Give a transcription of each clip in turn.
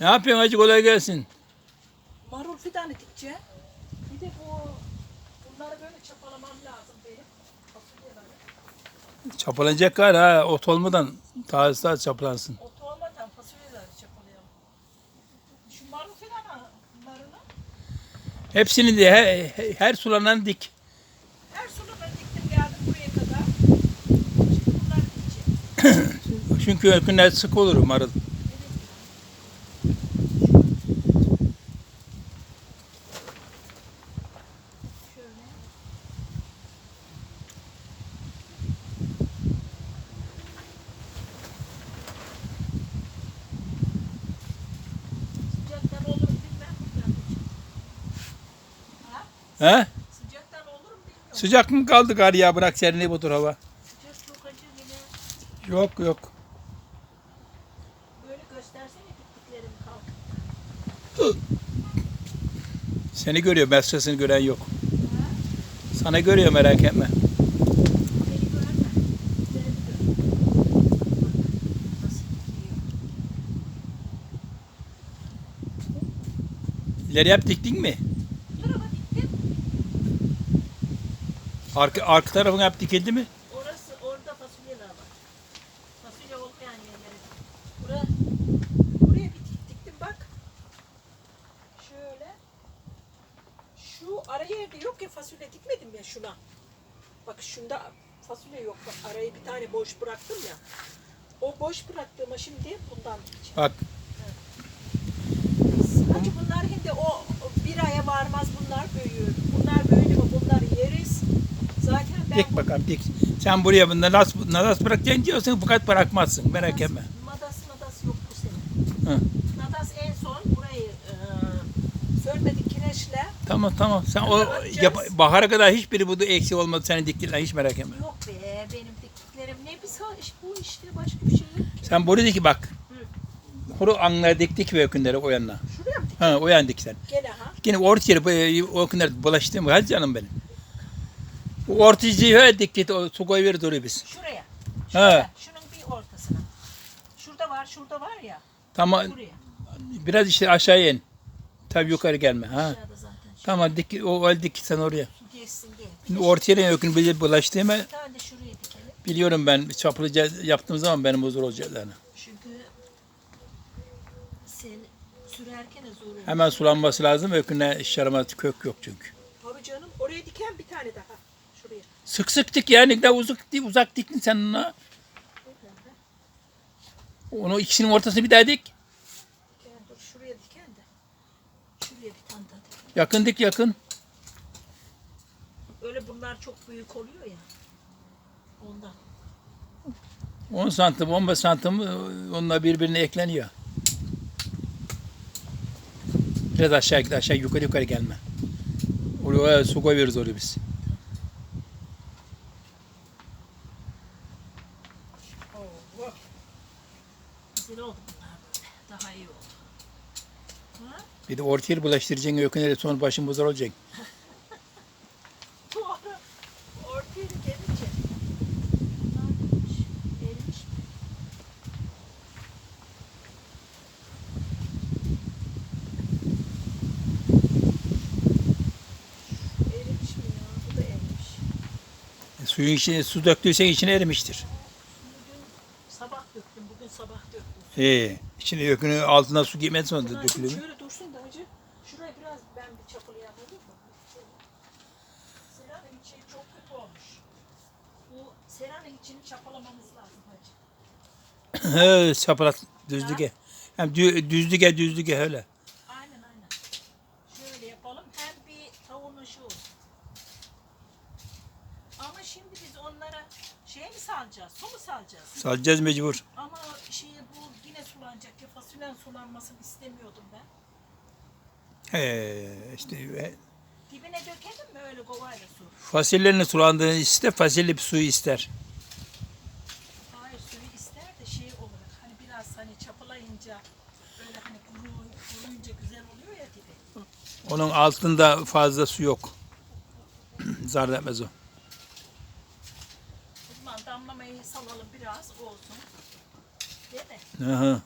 Ne yapıyorsun hacı kolay gelsin. Marul fidanı dikeceğim. Bir de bu bunları böyle çapalamam lazım benim. Fasulyeleri. Çapalanacak galiba ha. Ot olmadan taze taze çapalansın. Ot olmadan fasulyeleri çapalayalım. Şu marul fidanlarını Hepsini de her, her sulanan dik. her suluda diktim geldim buraya kadar. Şimdi bunları dikeceğim. Çünkü günler sık olur marul. Şöyle. Sıcaktan olur mu bilmem bilmem. Ha? He? Sıcaktan olur mu bilmiyorum. Sıcak mı kaldı gari ya bırak serinliği budur hava. Sıcak çok acı yine. Yok yok. Böyle göstersene diktiklerimi kalk. Seni görüyor başkasını gören yok. Sana görüyor merak etme. İleri yap diktin mi? Bu tarafa diktim. Arka, arka tarafın hep dikildi mi? Orası orada fasulyeler var. Fasulye olmayan yerlere. Bura, buraya bir dik diktim bak. Şöyle. Şu ara yerde yok ya fasulye dikmedim ya şuna. Bak şunda fasulye yok. Bak arayı bir tane boş bıraktım ya. O boş bıraktığıma şimdi bundan dikeceğim. Bak Hacı bunlar şimdi o o bir aya varmaz bunlar büyüyor. Bunlar büyüdü mü bunları yeriz. Zaten ben dik bakalım dik. Sen buraya bunu nasıl, nasıl bırakacaksın diyorsun fakat bırakmazsın merak etme. Nadas nadas yok bu sene. Hı. Nadas en son burayı e, sörmedik kireçle. Tamam tamam. Sen o Bırakacağız. yap, bahara kadar hiçbiri bu eksik olmadı senin diktiğinden hiç merak etme. Yok be benim diktiklerim ne bir sa- iş bu işte başka bir şey yok. Sen buraya dik bak. Kuru anlara diktik ve ökünleri o yanına. Şuraya mı dik? Ha o yan dik sen. Gene ha. Yine orta yeri bu- o ökünler bulaştı mı? Hadi canım benim. Bu ortacıyı öyle o su koyuveririz oraya biz. Şuraya. Ha. Şuraya. Şunun bir ortasına. Şurada var şurada var ya. Tamam Buraya. biraz işte aşağıya in. Tabii yukarı gelme. Ha. Aşağıda zaten. Tamam dik o öyle dik sen oraya. geçsin diye. Şimdi orta yere ökün bilir bulaştı mı? Bir tane de şuraya dikelim. Biliyorum ben çaplıca yaptığım zaman benim huzur olacaklarını. Çünkü sen sürerken de zor olur. Hemen sulanması lazım. Öküne şarama kök yok çünkü. Tabii canım. Oraya diken bir tane daha. Sık sık dik yani. Ne uzak, uzak diktin sen ona. Onu ikisinin ortasını bir daha dik. Şuraya diken de. Şuraya bir tane daha. Yakın dik yakın. Öyle bunlar çok büyük oluyor ya. Ondan. 10 santim 15 santim onunla birbirine ekleniyor. Biraz aşağı git aşağı yukarı yukarı gelme. Oraya su koyuyoruz oraya biz. Oo. Güzel oldu bunlar böyle. Daha iyi oldu. Ha? Bir de orta yeri bulaştıracaksın ökünleri sonra başın bozar olacak. Doğru. Ortaya gelince. Bunlar neymiş? Erimiş mi? Erimiş mi ya? Bu da erimiş. E, suyun içine su döktüysen içine erimiştir. Bugün sabah döktüm. Bugün sabah Ee, içine ökünün altına su da Pınar'cığım dökülür mü? şöyle dursun da hacı. Şuraya biraz ben bir çapalayayım olur mu? Seranın içi çok kötü olmuş. Bu seranın içini çapalamamız lazım hacı. He, çapalat düzlüge. Hem dü, düzlüge düzlüge öyle. Aynen aynen. Şöyle yapalım. Hem bir tavuğun ışığı olsun. Ama şimdi biz onlara şey mi salacağız? Su mu salacağız? Salacağız mecbur. Ama fasulyen sulanmasını istemiyordum ben. He, işte e, Dibine dökelim mi öyle kovayla su? fasulyenin sulandığını ister, fasulye bir suyu ister. Hayır suyu ister de şey olarak hani biraz hani çapalayınca böyle hani kuru, kuruyunca güzel oluyor ya dibi. Onun altında fazla su yok. Zarar etmez o. O zaman damlamayı salalım biraz olsun. Değil mi? Hı hı.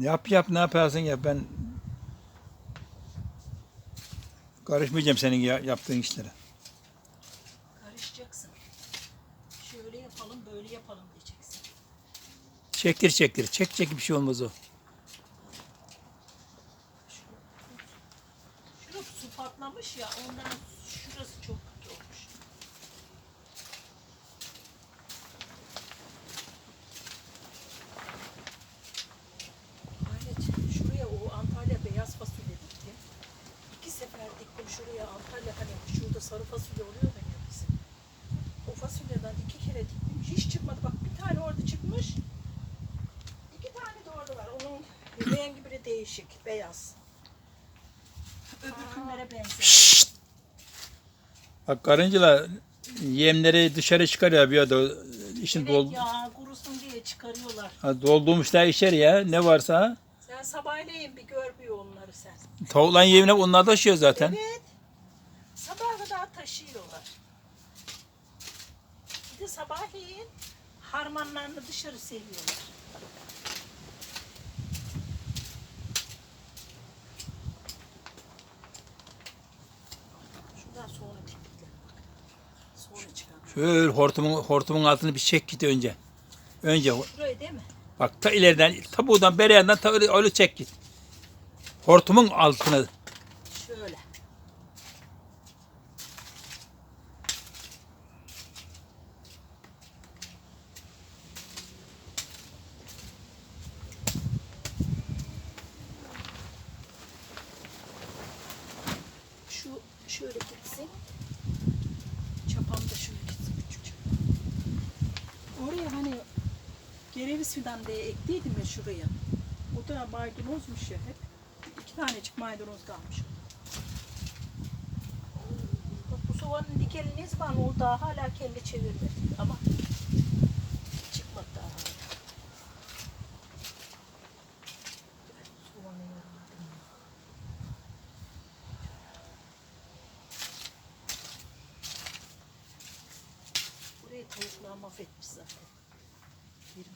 Yap yap ne yaparsın ya ben karışmayacağım senin ya- yaptığın işlere. Karışacaksın. Şöyle yapalım, böyle yapalım diyeceksin. Çektir çektir. Çek çek bir şey olmaz o. Şurada su patlamış ya, ondan şurası çok kötü olmuş. Aynen, şuraya o Antalya beyaz fasulye diktim. İki sefer diktim şuraya Antalya hani şurada sarı fasulye oluyor da ya bizim. O fasulyeden iki kere diktim. Hiç çıkmadı. Bak bir tane orada çıkmış. İki tane de orada var. Onun rengi biri değişik. Beyaz. Öbür günlere benziyor. Bak karıncalar yemleri dışarı çıkarıyor bir da işin Evet dol, ya kurusun diye çıkarıyorlar. ha, doldurmuşlar içeri ya ne varsa. Sen sabahleyin bir gör bir onları sen. Tavuğlan yemine onlar taşıyor zaten. Evet. Sabaha kadar taşıyorlar. Bir de sabahleyin harmanlarını dışarı seviyorlar. Şuradan sonra tipikler. Sonra çıkar. Şöyle hortumun, hortumun altını bir çek git önce. Önce Şurayı değil mi? Bak ta ileriden ta buradan beri yandan ta öyle, öyle çek git. Hortumun altını Şöyle. Şu şöyle gitsin. Çapam da şöyle gitsin küçük. Oraya hani gereviz fidan diye ektiydim ya şuraya. O da maydanozmuş ya hep. İki tanecik maydanoz kalmış. Bak bu soğanın dikeli ne zaman oldu daha hala kelle çevirmedi ama çıkmadı daha hala. Soğanı yaraladım ya. Burayı tavuklar mahvetmiş zaten. Girmişler ya. buraya. Onun için.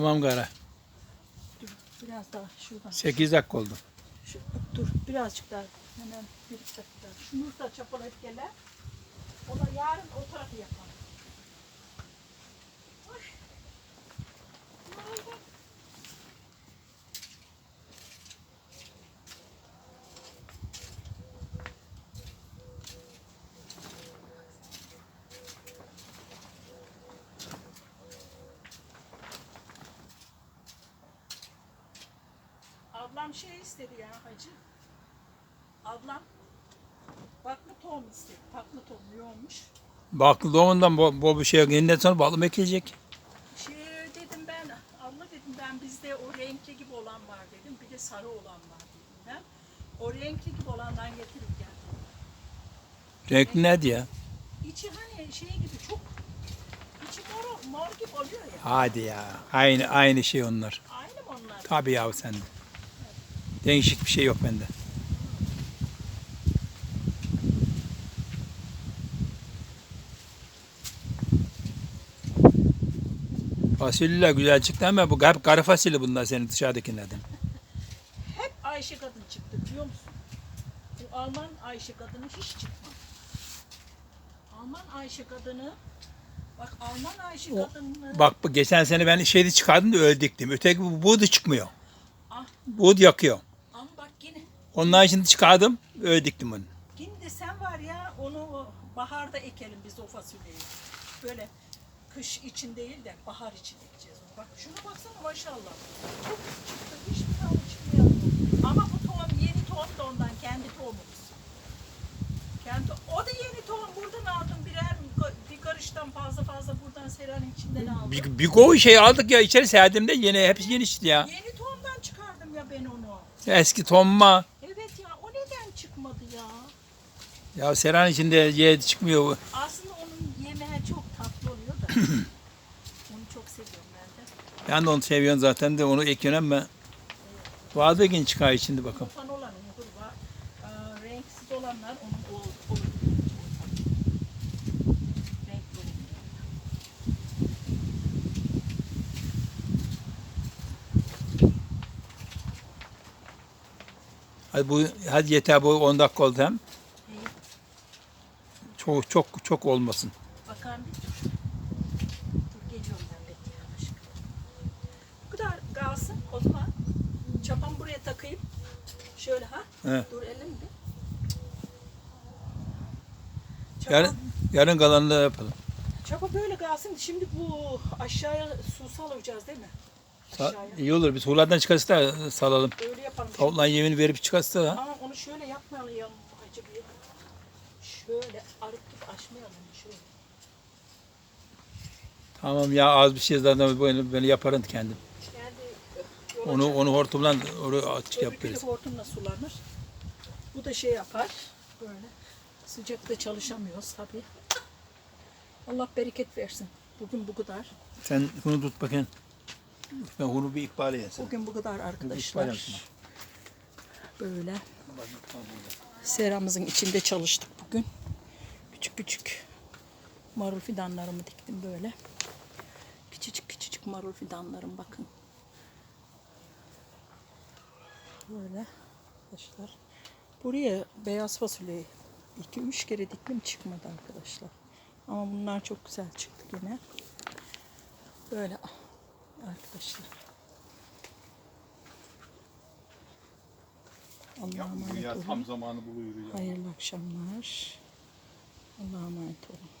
Tamam gara. Dur biraz daha şuradan. 8 dakika oldu. Şu, dur birazcık daha. Hemen bir dakika. Şunu da çapalayıp gele. Ona yarın o tarafı yapalım. Ablam şey istedi ya hacı. Ablam baklı tohum istedi. Baklı tohum yoğunmuş. Baklı doğumdan bu, bu bir şey yeniden sonra bağlı ekilecek. Şey dedim ben, abla dedim ben bizde o renkli gibi olan var dedim. Bir de sarı olan var dedim ben. O renkli gibi olandan getirip geldim. Renkli ne diye? İçi hani şey gibi çok, içi mor, mor gibi oluyor ya. Hadi ya. Aynı aynı şey onlar. Aynı mı onlar? Tabii ya sende. Değişik bir şey yok bende. Fasulyeler güzel çıktı ama bu hep kara fasulye bunlar senin dışarıdakilerden. Hep Ayşe kadın çıktı biliyor musun? Bu Alman Ayşe kadını hiç çıkmadı. Alman Ayşe kadını, bak Alman Ayşe O- kadını... Bak bu geçen sene ben şeydi çıkardım da öyle diktim. Öteki bu buğdu çıkmıyor. Ah, Buğdu yakıyor. ama bak yine, Ondan şimdi çıkardım öyle diktim onu. yine de sen var ya onu baharda ekelim biz o fasulyeyi. Böyle kış için değil de bahar için ekeceğiz onu. Bak şuna baksana maşallah. Çok çıktı, hiçbir tane çıkmıyor. Ama bu tohum yeni tohum da ondan, kendi tohumumuz. Kendi, o da yeni tohum buradan aldım birer bir karıştan fazla fazla buradan seranın içinden aldım. Bir, bir kova şey aldık ya içeri serdiğimde yine hepsi yeni çıktı ya. Yeni tohumdan çıkardım ya ben onu. Eski tonma. Evet ya o neden çıkmadı ya? Ya seran içinde ye çıkmıyor. Aslında onun yemeği çok tatlı oluyor da. De onu seviyorum zaten de onu ekiyorum ama vardı gün çıkar içinde bakalım. Renksiz olanlar onun olur. Olur. Hadi bu hadi yeter bu 10 dakika oldu hem. Çok çok çok olmasın. Bakan bir dur. Dur geliyorum ben bekliyorum aşkım. Bu kadar kalsın o zaman. Çapamı buraya takayım. Şöyle ha. He. Dur elim bir. Yarın yarın kalanını da yapalım. çapa böyle kalsın. Şimdi bu aşağıya su salacağız değil mi? Sa- Aşağıya. iyi olur biz hulardan çıkarsa da salalım. Öyle yapalım. Tavukla yemini verip çıkarsa da. Ama onu şöyle yapmayalım acı bir. Şöyle gibi açmayalım şöyle. Tamam ya az bir şey zaten böyle, böyle yaparım kendim. Onu onu hortumla oraya açık yaparız. hortumla sulanır. Bu da şey yapar. Böyle. Sıcakta çalışamıyoruz tabii. Allah bereket versin. Bugün bu kadar. Sen bunu tut bakayım. Ben bunu bir ihbar etsin. Bugün bu kadar arkadaşlar. Böyle. Seramızın içinde çalıştık bugün. Küçük küçük marul fidanlarımı diktim böyle. Küçücük küçücük marul fidanlarım bakın. Böyle arkadaşlar. Buraya beyaz fasulyeyi iki üç kere diktim çıkmadı arkadaşlar. Ama bunlar çok güzel çıktı yine. Böyle arkadaşlar. Allah'a emanet olun. tam zamanı buluyor ya. Hayırlı akşamlar. Allah'a emanet olun.